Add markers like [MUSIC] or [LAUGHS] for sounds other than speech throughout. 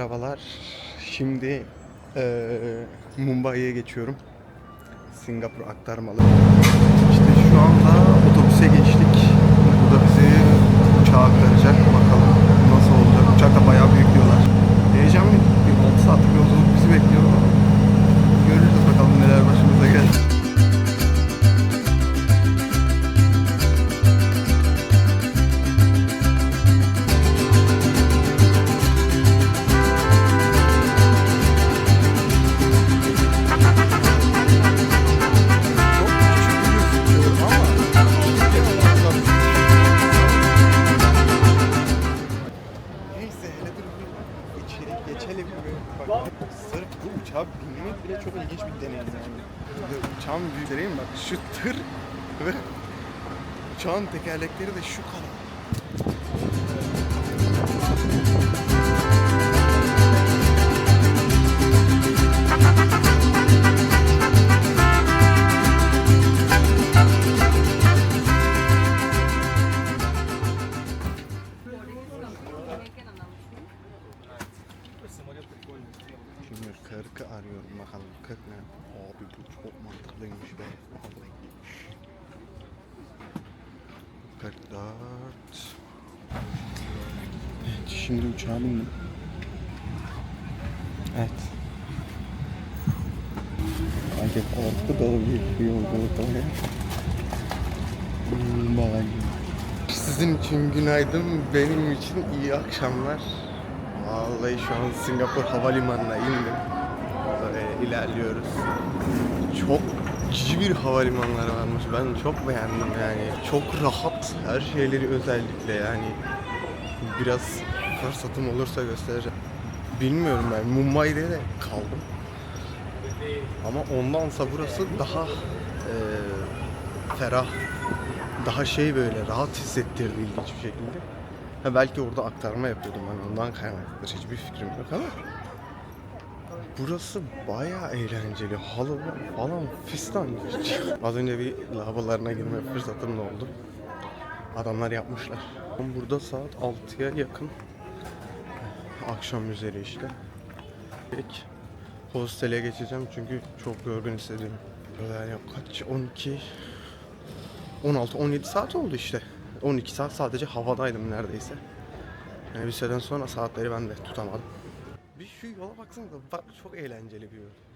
Merhabalar. Şimdi eee Mumbai'ye geçiyorum. Singapur aktarmalı. Bak sırf bu uçağa binmek bile çok ilginç bir deneyim yani. Uçağın büyükleri mi bak şu tır ve uçağın tekerlekleri de şu kadar. Şimdi 40'ı arıyorum bakalım 40 ne? Abi bu çok mantıklıymış be. Vallahi. 44 Evet şimdi uçağa bindim. Evet. Sanki korku dolu bir yolculuk oluyor. Hmm. Sizin için günaydın, benim için iyi akşamlar. Vallahi şu an Singapur Havalimanı'na indim. Böyle ilerliyoruz. Çok cici bir havalimanları varmış. Ben çok beğendim yani. Çok rahat her şeyleri özellikle yani. Biraz fırsatım olursa göstereceğim. Bilmiyorum ben Mumbai'de de kaldım. Ama ondansa burası daha eee, ferah, daha şey böyle rahat hissettirdi ilginç bir şekilde. Ha belki orada aktarma yapıyordum ben ondan kaynaklıdır hiçbir fikrim yok ama Burası bayağı eğlenceli. Halılar falan fistan. Az önce bir lavabolarına girme fırsatım da oldu. Adamlar yapmışlar. Burada saat 6'ya yakın. Akşam üzeri işte. Peki. Hostele geçeceğim çünkü çok yorgun hissediyorum. Kaç? 12 16 17 saat oldu işte. 12 saat sadece havadaydım neredeyse. Yani bir süreden sonra saatleri ben de tutamadım. Bir şu yola baksanıza bak çok eğlenceli bir yol.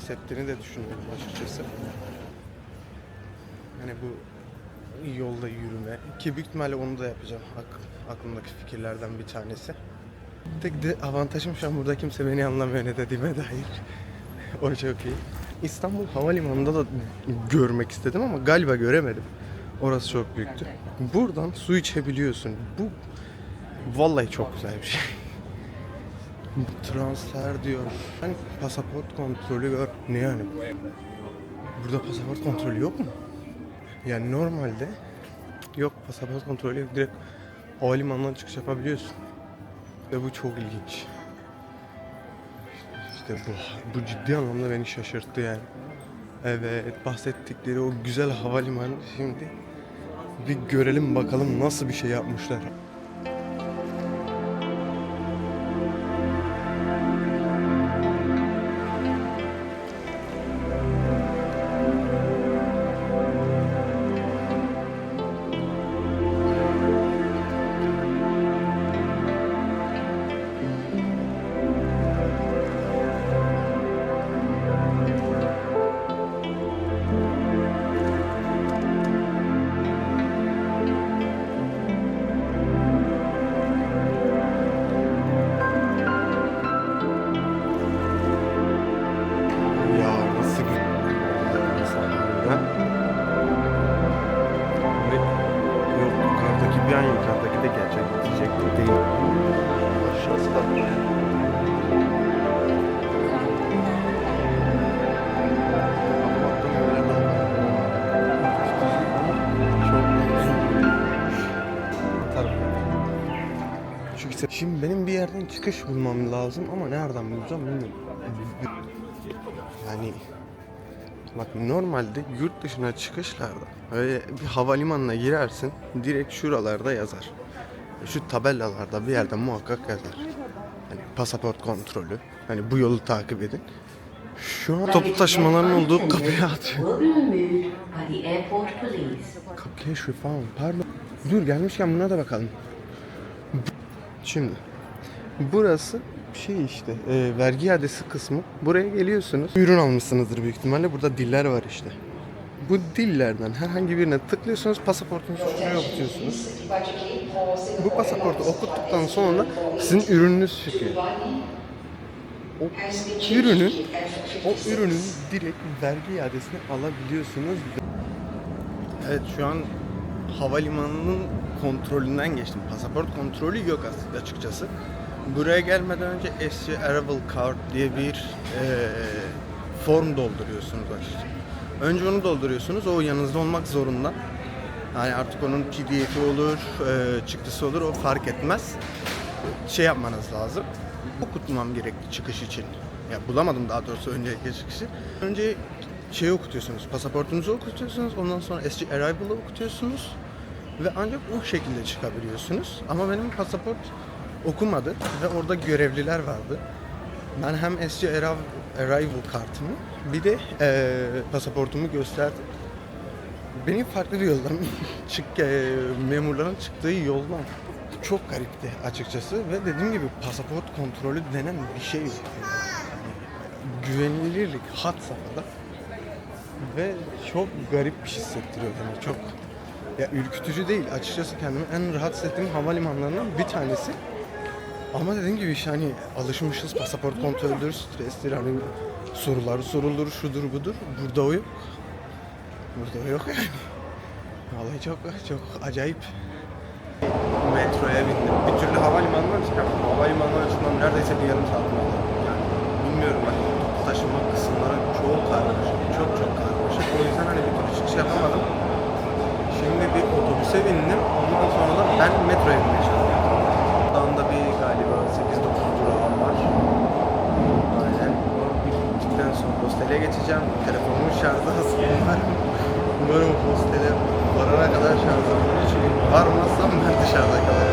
Konseptini de düşünüyorum açıkçası. Hani bu yolda yürüme ki büyük ihtimalle onu da yapacağım. Ak- aklımdaki fikirlerden bir tanesi. Tek de avantajım şu an burada kimse beni anlamıyor ne dediğime [LAUGHS] dair. o çok iyi. İstanbul Havalimanı'nda da görmek istedim ama galiba göremedim. Orası çok büyüktü. Buradan su içebiliyorsun. Bu vallahi çok güzel bir şey. Transfer diyor. Hani pasaport kontrolü gör. Ne yani? Burada pasaport kontrolü yok mu? Yani normalde yok pasaport kontrolü yok. Direkt havalimanından çıkış yapabiliyorsun. Ve bu çok ilginç. İşte bu, bu ciddi anlamda beni şaşırttı yani. Evet bahsettikleri o güzel havalimanı şimdi bir görelim bakalım nasıl bir şey yapmışlar. Çıkış bulmam lazım ama nereden bulacağım bilmiyorum. Yani bak normalde yurt dışına çıkışlarda öyle bir havalimanına girersin direkt şuralarda yazar. Şu tabelalarda bir yerde muhakkak yazar. Hani pasaport kontrolü. Hani bu yolu takip edin. Şu an toplu taşımaların olduğu kapıya atıyor. police. Keşfi falan pardon. Dur gelmişken buna da bakalım. Şimdi burası şey işte e, vergi iadesi kısmı. Buraya geliyorsunuz. Ürün almışsınızdır büyük ihtimalle. Burada diller var işte. Bu dillerden herhangi birine tıklıyorsunuz, pasaportunuzu şuraya okutuyorsunuz. Bu pasaportu okuttuktan sonra sizin ürününüz çıkıyor. O ürünün o ürünün direkt vergi iadesini alabiliyorsunuz. Evet şu an havalimanının kontrolünden geçtim. Pasaport kontrolü yok as- açıkçası. Buraya gelmeden önce SC Arrival Card diye bir eee, form dolduruyorsunuz açıkçası. Önce onu dolduruyorsunuz. O yanınızda olmak zorunda. Yani artık onun PDF'i olur, eee, çıktısı olur o fark etmez. Şey yapmanız lazım. Okutmam gerekti çıkış için. Ya bulamadım daha doğrusu öncelikle çıkışı. Önce şeyi okutuyorsunuz, pasaportunuzu okutuyorsunuz, ondan sonra SC Arrival'ı okutuyorsunuz ve ancak o şekilde çıkabiliyorsunuz. Ama benim pasaport okumadı ve orada görevliler vardı. Ben hem SC Arri- Arrival kartımı bir de eee, pasaportumu gösterdim. Benim farklı bir yoldan [LAUGHS] çık eee, memurların çıktığı yoldan çok garipti açıkçası ve dediğim gibi pasaport kontrolü denen bir şey yok. Yani güvenilirlik hat safhada ve çok garip bir şey hissettiriyor bana çok ya ürkütücü değil açıkçası kendimi en rahat hissettiğim havalimanlarından bir tanesi ama dediğim gibi işte hani alışmışız pasaport kontrolüdür, strestir hani sorular sorulur, şudur budur. Burada o yok. Burada o yok yani. Vallahi çok çok acayip. Metroya bindim. Bir türlü havalimanından çıkamadım. Havalimanından çıkmam neredeyse bir yarım saat oldu. Yani bilmiyorum hani toplu taşıma kısımları çok karmaşık. Çok çok karmaşık. O yüzden hani bir türlü çıkış yapamadım. Şimdi bir otobüse bindim. Ondan sonra da ben metroya binmeye Umarım, umarım hostele varana kadar şarjım olur. Çünkü varmazsam ben dışarıda kalırım.